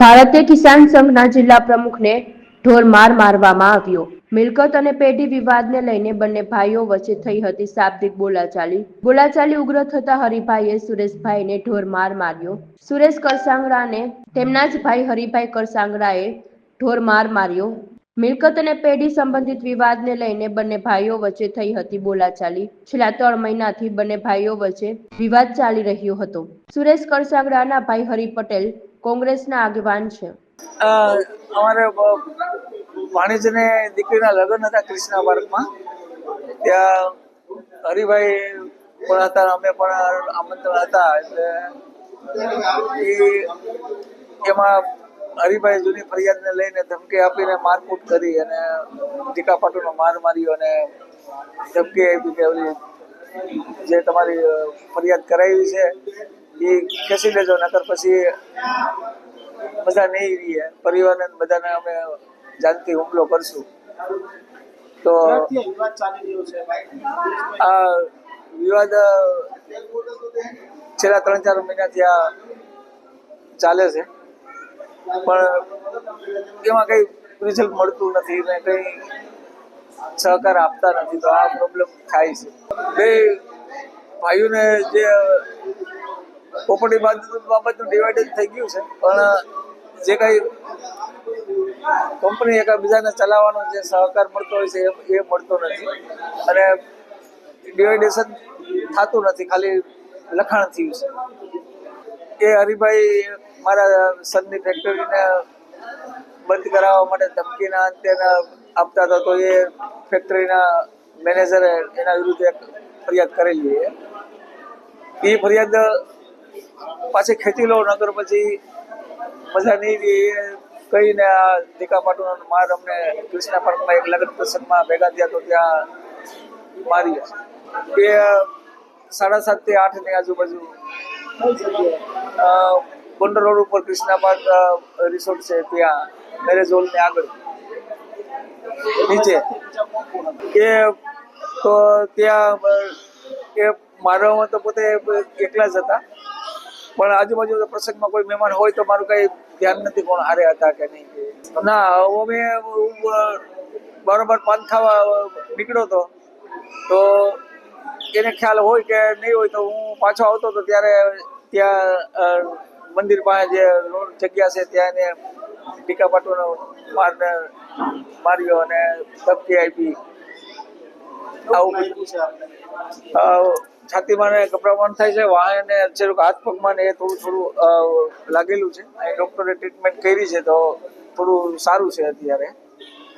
ભારતીય કિસાન સંઘના જિલ્લા પ્રમુખને ઢોર માર મારવામાં આવ્યો. મિલકત અને પેઢી વિવાદને લઈને બંને ભાઈઓ વચ્ચે થઈ હતી શાબ્દિક બોલાચાલી. બોલાચાલી ઉગ્ર થતા હરિભાઈએ સુરેશભાઈને ઢોર માર માર્યો. સુરેશ કરસાંગરાને તેમના જ ભાઈ હરિભાઈ કરસાંગરાએ ઢોર માર માર્યો. મિલકત અને પેઢી સંબંધિત વિવાદને લઈને બંને ભાઈઓ વચ્ચે થઈ હતી બોલાચાલી. છેલ્લા ત્રણ મહિનાથી બંને ભાઈઓ વચ્ચે વિવાદ ચાલી રહ્યો હતો. સુરેશ કરસાંગરાના ભાઈ હરિ પટેલ કોંગ્રેસના આગેવાન છે? અમારે વાણિજ્યને દીકરીના લગ્ન હતા કૃષ્ણા પાર્કમાં. ત્યાં હરિભાઈ પણ હતા, અમે પણ આમંત્રણ હતા, એટલે એમાં હરિભાઈ જૂની ફરિયાદને લઈને ધમકી આપીને મારકૂટ કરી અને ટીકાપાટુનો માર માર્યો અને ધમકી આપી કે જે તમારી ફરિયાદ કરાવી છે એ ખેંચી લેજો નકર પછી બધા નહીં રહીએ પરિવારને બધાને અમે જાનથી હુમલો કરશું. તો આ વિવાદ છેલ્લા ત્રણ ચાર મહિનાથી આ ચાલે છે. પણ એમાં કઈ રિઝલ્ટ મળતું નથી ને કઈ સહકાર આપતા નથી તો આ પ્રોબ્લેમ થાય છે. બે ભાઈઓને જે પ્રોપર્ટી બાબતનું ડિવાઇડેડ થઈ ગયું છે. પણ જે કંઈ કંપની એકબીજાને ચલાવવાનો જે સહકાર મળતો હોય છે, એ મળતો નથી. અને ડિવાઇડેશન થતું નથી, ખાલી લખાણ થયું છે. એ હરિભાઈ મારા સનની ફેક્ટરીને બંધ કરાવવા માટે ધમકીના અંતે આપતા હતા, તો એ ફેક્ટરીના મેનેજરે એના વિરુદ્ધ એક ફરિયાદ કરેલી એ ફરિયાદ પાછી ખેતી લો નગર પછી મજા નહીં કહીને આ દીકા પાટુનો માર અમને કૃષ્ણા પાર્કમાં એક લગ્ન પ્રસંગમાં ભેગા થયા તો ત્યાં મારી એ સાડા સાતથી આઠની આજુબાજુ ગોંડલ રોડ ઉપર કૃષ્ણા પાર્ક રિસોર્ટ છે ત્યાં, મેરેજ હોલની આગળ. નીચે? કે તો ત્યાં, એ મારવામાં તો પોતે એકલા જ હતા. પણ આજુબાજુ પ્રસંગમાં કોઈ મહેમાન હોય તો મારું કઈ ધ્યાન નથી કોણ હારે હતા કે નહીં ના અમે બરોબર પાંથા નીકળ્યો હતો. તો એને ખ્યાલ હોય કે નહીં હોય તો હું પાછો આવતો હતો ત્યારે ત્યાં મંદિર પાસે જે જગ્યા છે ત્યાં એને ટીકા પાટોનો મારને, માર્યો અને ધમકી આપી. આવું છાતીમાં ને ગભરામણ થાય છે વાહે ને હાથ પગમાં ને એ થોડું થોડું લાગેલું છે. અહીં ડૉક્ટરે ટ્રીટમેન્ટ કરી છે તો થોડું સારું છે અત્યારે.